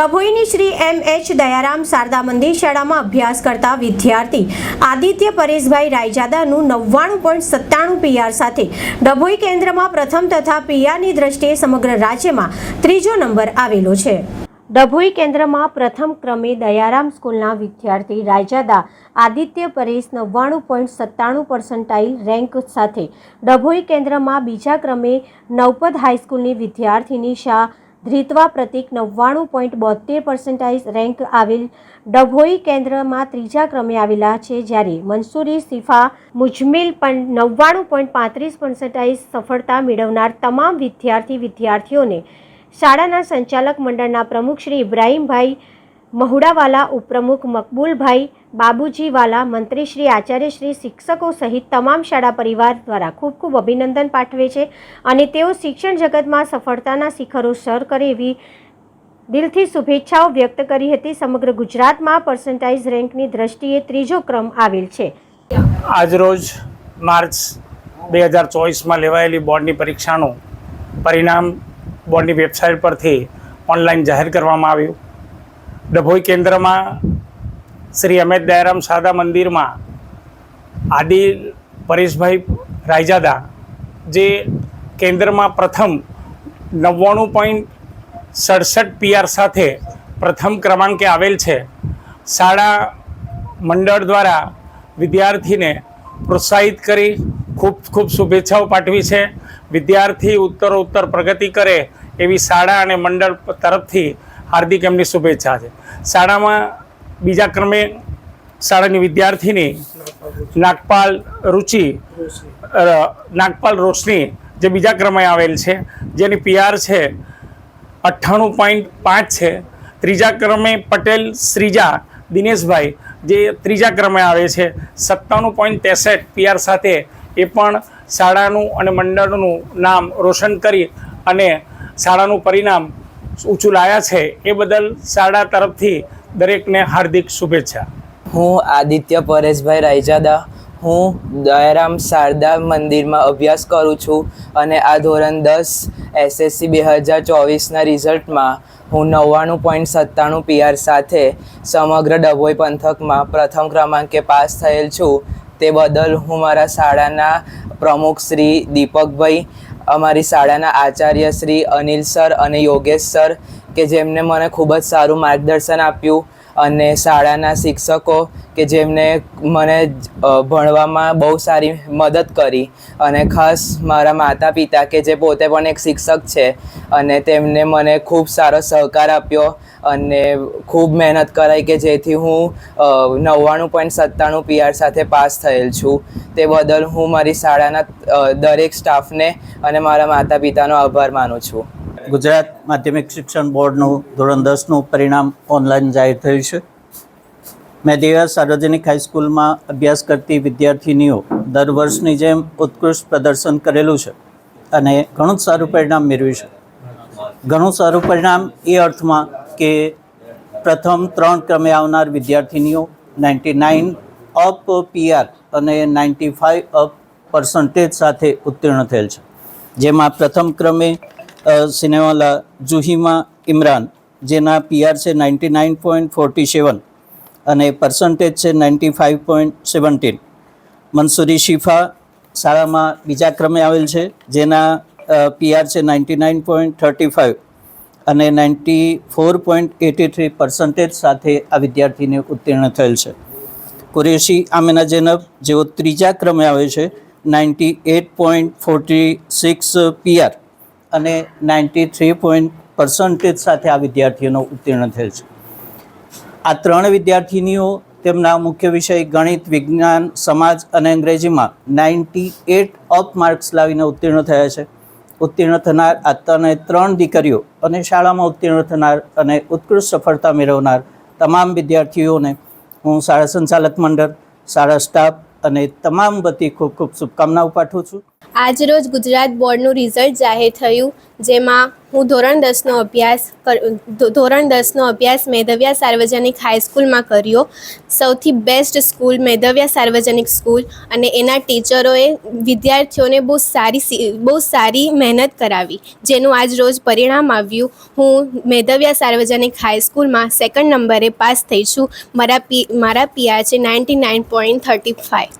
ડભોઈની Shri M H Dayaram Sharda Mandir શાળામાં અભ્યાસ કરતા વિદ્યાર્થી આદિત્ય પરેશભાઈ રાયજાદાનું નવ્વાણું પોઈન્ટ સત્તાણું પીઆર સાથે ડભોઈ કેન્દ્રમાં પ્રથમ તથા પીઆરની દ્રષ્ટિએ સમગ્ર રાજ્યમાં ત્રીજો નંબર આવેલો છે. ડભોઈ કેન્દ્રમાં પ્રથમ ક્રમે દયારામ સ્કૂલના વિદ્યાર્થી રાયજાદા આદિત્ય પરેશ નવ્વાણું પોઈન્ટ સત્તાણું પર્સન્ટાઇલ રેન્ક સાથે ડભોઈ કેન્દ્રમાં બીજા ક્રમે નવપદ હાઈસ્કૂલની વિદ્યાર્થીની શાહ ધ્રિત્વા પ્રતિક નવ્વાણું પોઈન્ટ બોતેર પર્સન્ટાઇઝ રેન્ક આવેલ ડભોઈ કેન્દ્રમાં ત્રીજા ક્રમે આવેલા છે જ્યારે મંસૂરી સિફા મુજમિલ પણ નવ્વાણું પોઈન્ટ પાંત્રીસ પર્સન્ટાઇઝ સફળતા મેળવનાર તમામ વિદ્યાર્થી વિદ્યાર્થીઓને શાળાના સંચાલક મંડળના પ્રમુખ શ્રી ઇબ્રાહીમભાઈ મહુડાવાલા ઉપપ્રમુખ મકબૂલભાઈ બાબુજીવાલા મંત્રી શ્રી આચાર્ય શ્રી શિક્ષકો સહિત તમામ શાળા પરિવાર દ્વારા ખૂબ ખૂબ અભિનંદન પાઠવે છે અને તેઓ શિક્ષણ જગતમાં સફળતાના શિખરો સર કરે એવી દિલથી શુભેચ્છાઓ વ્યક્ત કરી હતી. સમગ્ર ગુજરાતમાં પર્સન્ટાઇઝ રેન્કની દ્રષ્ટિએ ત્રીજો ક્રમ આવેલ છે. આજરોજ માર્ચ બે હજાર ચોવીસમાં લેવાયેલી બોર્ડની પરીક્ષાનું પરિણામ બોર્ડની વેબસાઇટ પરથી ઓનલાઈન જાહેર કરવામાં આવ્યું. ડભોઈ કેન્દ્રમાં શ્રી અમિત દયારામ સાદા મંદિરમાં આદિ પરેશભાઈ રાયજાદા, જે કેન્દ્રમાં પ્રથમ નવ્વાણું પોઈન્ટ સડસઠ પીઆર સાથે પ્રથમ ક્રમાંકે આવેલ છે. શાળા મંડળ દ્વારા વિદ્યાર્થીને પ્રોત્સાહિત કરી ખૂબ ખૂબ શુભેચ્છાઓ પાઠવી છે. વિદ્યાર્થી ઉત્તરોત્તર પ્રગતિ કરે એવી શાળા અને મંડળ તરફથી હાર્દિક એમની શુભેચ્છા છે. શાળામાં બીજા ક્રમે શાળાની વિદ્યાર્થીની નાગપાલ રુચિ નાગપાલ રોશની જે બીજા ક્રમે આવેલ છે, જેની પીઆર છે અઠ્ઠાણું પોઈન્ટ પાંચ છે. ત્રીજા ક્રમે પટેલ શ્રીજા, દિનેશભાઈ, જે ત્રીજા ક્રમે આવે છે, સત્તાણું પોઈન્ટ ત્રેસઠ પીઆર સાથે એ પણ શાળાનું અને મંડળનું નામ રોશન કરી અને શાળાનું પરિણામ ઊંચું લાયા છે, એ બદલ શાળા તરફથી દરેકને હાર્દિક શુભેચ્છા. હું આદિત્ય પરેશભાઈ રાયજાદા, હું દયારામ શારદા મંદિરમાં અભ્યાસ કરું છું અને આ ધોરણ દસ એસએસસી બે હજાર ચોવીસના રિઝલ્ટમાં હું નવ્વાણું પોઈન્ટ સત્તાણું પીઆર સાથે સમગ્ર ડભોઈ પંથકમાં પ્રથમ ક્રમાંકે પાસ થયેલ છું. તે બદલ હું મારા શાળાના પ્રમુખ શ્રી દીપકભાઈ અમારી શાળાના આચાર્ય શ્રી અનિલ સર અને યોગેશ સર, કે જેમને મને ખૂબ જ સારું માર્ગદર્શન આપ્યું. અને શાળાના શિક્ષકો કે જેમને મને ભણવામાં બહુ સારી મદદ કરી. અને ખાસ મારા માતા પિતા કે જે પોતે પણ એક શિક્ષક છે અને તેમને મને ખૂબ સારો સહકાર આપ્યો અને ખૂબ મહેનત કરાઈ કે જેથી હું નવ્વાણું પોઈન્ટ સત્તાણું પીઆર સાથે પાસ થયેલ છું. તે બદલ હું મારી શાળાના દરેક સ્ટાફને અને મારા માતા પિતાનો આભાર માનું છું. ગુજરાત માધ્યમિક શિક્ષણ બોર્ડનું ધોરણ દસનું પરિણામ ઓનલાઈન જાહેર થયું છે. મેં દેવા સાર્વજનિક હાઈસ્કૂલમાં અભ્યાસ કરતી વિદ્યાર્થિનીઓ દર વર્ષની જેમ ઉત્કૃષ્ટ પ્રદર્શન કરેલું છે અને ઘણું જ સારું પરિણામ મેળવ્યું છે. ઘણું સારું પરિણામ એ અર્થમાં કે પ્રથમ ત્રણ ક્રમે આવનાર વિદ્યાર્થિનીઓ નાઇન્ટી નાઇન અપ પીઆર અને નાઇન્ટી ફાઇવ અપ પર્સન્ટેજ સાથે ઉત્તીર્ણ થયેલ છે. જેમાં પ્રથમ ક્રમે સિનેવાલા જુહીમા ઇમરાન, જેના પીઆર છે ninety nine point forty seven અને પર્સન્ટેજ છે ninety five point seventeen. Mansuri Shifa શાળામાં બીજા ક્રમે આવેલ છે, જેના પીઆર છે ninety nine point thirty five અને ninety four point eighty three percentage સાથે આ વિદ્યાર્થીને ઉત્તીર્ણ થયેલ છે. કુરેશી આમેના જેનબ, જેઓ ત્રીજા ક્રમે આવે છે, ninety eight point forty six PR અને નાઇન્ટી થ્રી પોઈન્ટ પર્સન્ટેજ સાથે આ વિદ્યાર્થીઓનો ઉત્તીર્ણ થયેલ છે. આ ત્રણ વિદ્યાર્થીનીઓ, તેમના મુખ્ય વિષય ગણિત, વિજ્ઞાન, સમાજ અને અંગ્રેજીમાં નાઇન્ટી એટ અપ માર્ક્સ લાવીને ઉત્તીર્ણ થયા છે. ઉત્તીર્ણ થનાર આ તને ત્રણ દીકરીઓ અને શાળામાં ઉત્તીર્ણ થનાર અને ઉત્કૃષ્ટ સફળતા મેળવનાર તમામ વિદ્યાર્થીઓને હું શાળા સંચાલક મંડળ, શાળા સ્ટાફ અને તમામ બધી ખૂબ ખૂબ શુભકામનાઓ પાઠવું છું. આજરોજ ગુજરાત બોર્ડનું રિઝલ્ટ જાહેર થયું, જેમાં હું ધોરણ દસનો અભ્યાસ ધોરણ દસનો અભ્યાસ મેધવ્યા સાર્વજનિક હાઈસ્કૂલમાં કર્યો. સૌથી બેસ્ટ સ્કૂલ મેધવ્યા સાર્વજનિક સ્કૂલ અને એના ટીચરોએ વિદ્યાર્થીઓને બહુ સારી બહુ સારી મહેનત કરાવી, જેનું આજ રોજ પરિણામ આવ્યું. હું મેધવ્યા સાર્વજનિક હાઈસ્કૂલમાં સેકન્ડ નંબરે પાસ થઈ છું. મારા પી, મારા પીઆર છે ninety nine point thirty five